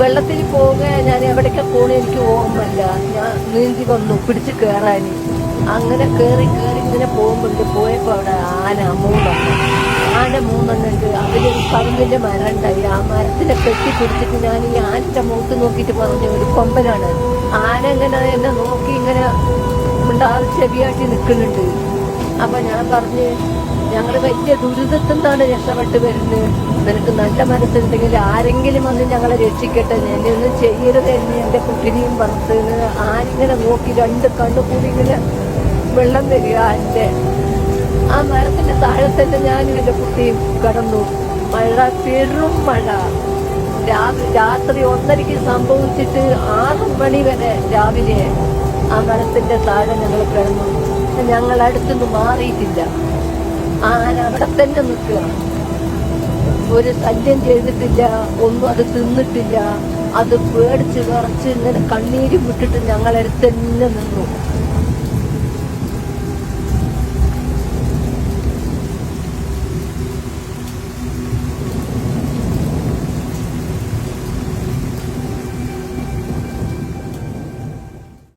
വെള്ളത്തിൽ പോകാൻ ഞാൻ എവിടേക്ക് പോണ എനിക്ക് ഓർമ്മയില്ല. ഞാൻ നീന്തി വന്നു പിടിച്ച് കയറാൻ അങ്ങനെ കയറി കയറി ഇങ്ങനെ പോകുമ്പോണ്ട് പോയപ്പോൾ അവിടെ ആന മൂന്നെണ്ണം. ആന മൂന്നെണ്ണം അതിലൊരു പറമ്പിന്റെ മരം ഉണ്ടായി ആ മരത്തിനെ കെട്ടി പിടിച്ചിട്ട് ഞാൻ ഈ ആനന്റെ മുഖത്ത് നോക്കിയിട്ട് പറഞ്ഞു ഒരു കൊമ്പനാണ്. ആന ഇങ്ങനെ എന്നെ നോക്കി ഇങ്ങനെ ഉണ്ടാകും ചെവിയാട്ടി നിൽക്കുന്നുണ്ട്. അപ്പൊ ഞാൻ പറഞ്ഞ് ഞങ്ങൾ വലിയ ദുരിതത്തിൽ നിന്നാണ് രക്ഷപ്പെട്ട് വരുന്നത്. നിനക്ക് നല്ല മനസ്സുണ്ടെങ്കിൽ ആരെങ്കിലും വന്ന് ഞങ്ങളെ രക്ഷിക്കട്ടെ. എന്നെ ഒന്നും ചെയ്യരുത് എന്ന് എന്റെ കുട്ടിനെയും പറഞ്ഞു ആരിങ്ങനെ നോക്കി രണ്ട് കണ്ണു കൂടി ഇങ്ങനെ വെള്ളം വരിക എന്റെ. ആ മരത്തിന്റെ താഴെ തന്നെ ഞാനും എന്റെ കുട്ടിയും കടന്നു. മഴ പെരും മഴ. രാത്രി രാത്രി ഒന്നരയ്ക്ക് സംഭവിച്ചിട്ട് ആറ് മണി വരെ രാവിലെ ആ മരത്തിന്റെ താഴെ ഞങ്ങൾ കിടന്നു. ഞങ്ങൾ അടുത്തുനിന്ന് മാറിയിട്ടില്ല. ആന അവിടെ തന്നെ നിൽക്കുക. ഒരു ശല്യം ചെയ്തിട്ടില്ല ഒന്നും അത് തിന്നിട്ടില്ല. അത് പേടിച്ച് വിറച്ച് ഇങ്ങനെ കണ്ണീര് വിട്ടിട്ട് ഞങ്ങളടുത്ത് നിന്നു.